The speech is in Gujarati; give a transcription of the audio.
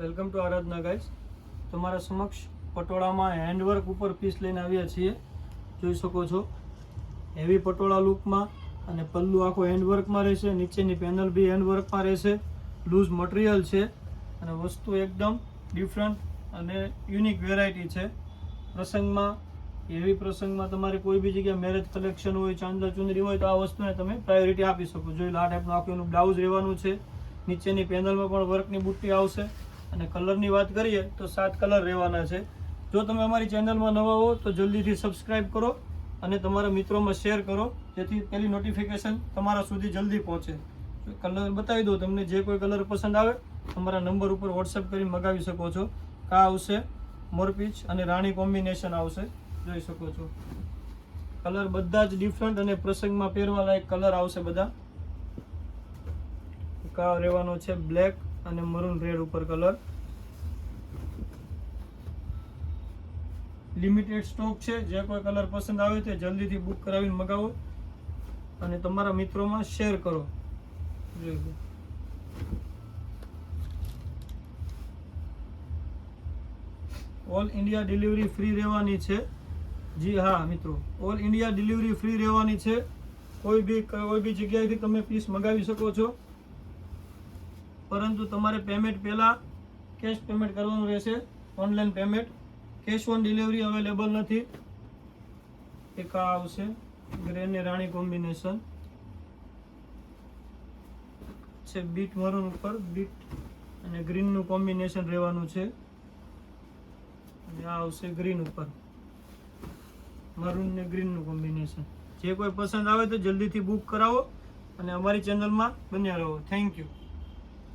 વેલકમ ટુ આરાધના ગાઈસ તમારા સમક્ષ પટોળામાં હેન્ડવર્ક ઉપર પીસ લઈને આવ્યા છીએ. જોઈ શકો છો. હેવી પટોળા લુકમાં અને પલ્લુ આખો હેન્ડવર્કમાં રહેશે. નીચેની પેનલ બી હેન્ડવર્કમાં રહેશે. લૂઝ મટીરિયલ છે. અને વસ્તુ એકદમ ડિફરન્ટ અને યુનિક વેરાયટી છે. પ્રસંગમાં, એવી પ્રસંગમાં તમારે કોઈ બી જગ્યાએ મેરેજ કલેક્શન હોય ચાંદલા ચુંદરી હોય, તો આ વસ્તુને તમે પ્રાયોરિટી આપી શકો. જોઈ લા ટાઈપનું આખું એનું બ્લાઉઝ રહેવાનું છે. નીચેની પેનલમાં પણ વર્કની બુટ્ટી આવશે. અને કલરની વાત કરીએ તો સાત કલર રહેવાના છે. જો તમે અમારી ચેનલમાં નવા હો તો જલ્દીથી સબસ્ક્રાઈબ કરો અને તમારા મિત્રોમાં શેર કરો, જેથી પેલી નોટિફિકેશન તમારા સુધી જલ્દી પહોંચે. કલર બતાવી દો તમને, જે કોઈ કલર પસંદ આવે, તમારા નંબર ઉપર વોટ્સઅપ કરી મગાવી શકો છો. કા આવશે, મોરપીચ અને રાણી કોમ્બિનેશન આવશે, જોઈ શકો છો. કલર બધા જ ડિફરન્ટ અને પ્રસંગમાં પહેરવા લાયક કલર આવશે બધા. કા રહેવાનો છે, બ્લેક અને મરૂન રેડ ઉપર કલર. લિમિટેડ સ્ટોક છે. જે કોઈ કલર પસંદ આવે તે જલ્દીથી બુક કરાવીને મગાવો. અને તમારા મિત્રોમાં શેર કરો. ઓલ ઇન્ડિયા ડિલિવરી ફ્રી રહેવાની છે. જી હા, મિત્રો. ઓલ ઇન્ડિયા ડિલિવરી ફ્રી રહેવાની છે. કોઈ બી કોઈ બી જગ્યાએથી તમે પીસ મગાવી શકો છો. પરંતુ તમારે પેમેન્ટ પહેલાં કેશ પેમેન્ટ કરવાનું રહેશે. Online payment cash on delivery available નથી. એક આ આવશે. ગ્રે ને રાણી કોમ્બિનેશન છે બીટ મરૂન ઉપર, બીટ અને ગ્રીનનું કોમ્બિનેશન રહેવાનું છે. અને આ આવશે ગ્રીન ઉપર. મરૂન ને ગ્રીનનું કોમ્બિનેશન જે કોઈ પસંદ આવે તો જલ્દીથી બુક કરાવો અને અમારી ચેનલમાં બન્યા રહો. Thank you